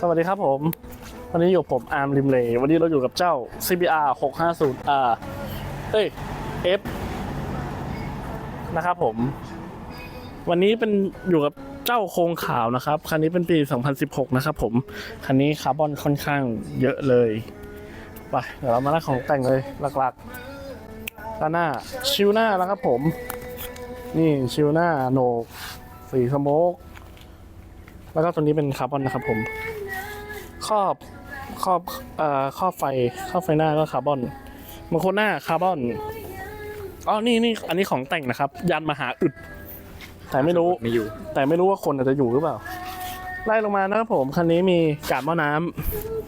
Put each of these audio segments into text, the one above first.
สวัสดีครับผม วันนี้อยู่ผมอาร์มริมเลวันนี้เราอยู่กับเจ้า CBR 650R เอ้ย F นะครับผม วันนี้เป็นอยู่กับเจ้าโครงขาวนะครับ คันนี้เป็นปี 2016 นะครับผม คันนี้คาร์บอนค่อนข้างเยอะเลย ไป เดี๋ยวเรามาไล่ของแต่งเลยหลักๆด้านหน้าชิวหน้านะครับผม นี่ชิวหน้าโหนกสีสโมกแล้วก็ตัวนี้เป็นคาร์บอนนะครับผม ครอบครอบเอ่อครอบไฟครอบไฟหน้าก็คาร์บอนบางคนหน้าคาร์บอนอ๋อนี่นี่อันนี้ของแต่งนะครับ ยันมหาอึด แต่ไม่รู้ไม่อยู่ แต่ไม่รู้ว่าคนอาจจะอยู่หรือเปล่า ไล่ลงมานะครับผมคันนี้มีกาบหม้อน้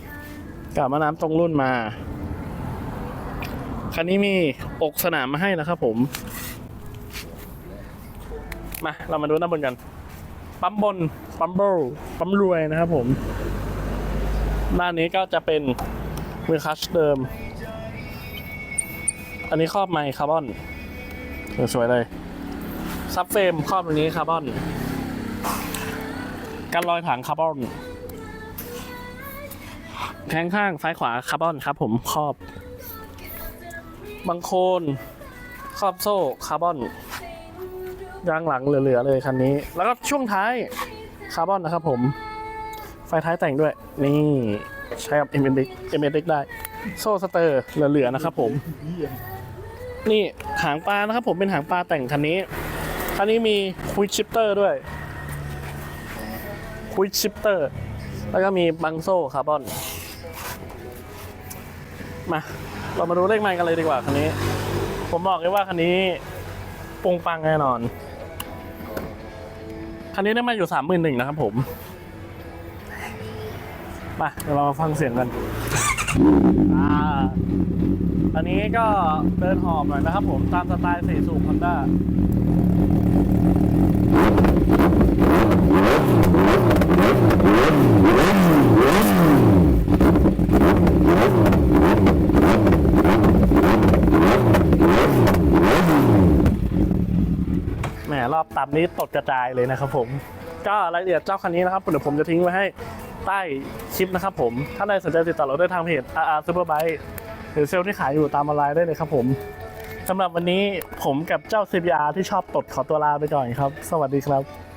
ำกาบหม้อน้ำตรงรุ่นมาคันนี้มีอกสนามมาให้นะครับผม มาเรามาดูด้านบนกัน ปั๊มบน ปั๊มเบิลปั๊มรวยนะครับผม ด้านนี้ก็จะเป็นมือคัชเดิม อันนี้ครอบไมค์คาร์บอนสวยเลย ซับเฟรมครอบตรงนี้คาร์บอน กันรอยถังคาร์บอน แข้งข้างซ้ายขวาคาร์บอนครับผมครอบ บังโคนครอบโซ่คาร์บอน ยางหลังเหลือๆเลยคันนี้ แล้วก็ช่วงท้ายคาร์บอนนะครับผม ไฟท้ายแต่งด้วย นี่ใช้กับ m m x m x ได้ โซ่สเตอร์เหลือๆนะครับผม นี่หางปลานะครับผมเป็นหางปลาแต่งคันนี้ คันนี้มีควิ c ชิปเตอร์ด้วยควิ c ชิปเตอร์แล้วก็มีบังโซ่คาร์บอน มา เรามาดูเลขไมล์กันเลยดีกว่าคันนี้ ผมบอกเลยว่าคันนี้ปงปังแน่นอน คันนี้ได้มาอยู่สามหมื่นหนึ่งนะครับผม มาเดี๋ยวเรามาฟังเสียงกันอ่าอันนี้ก็เดินหอบหน่อยนะครับผมตามสไตล์เสี่สูบฮอนด้าแหมรอบต่ำนี้ตดกระจายเลยนะครับผม ก็รายละเอียดเจ้าคันนี้นะครับเดี๋ยวผมจะทิ้งไว้ให้ ใต้คลิปนะครับผมถ้าใครสนใจติดต่อเราได้ทางเพจ RR Superbike หรือเซลล์ที่ขายอยู่ตามออนไลน์ได้เลยครับผมสำหรับวันนี้ผมกับเจ้า CBR ที่ชอบตดขอตัวลาไปก่อนครับ สวัสดีครับ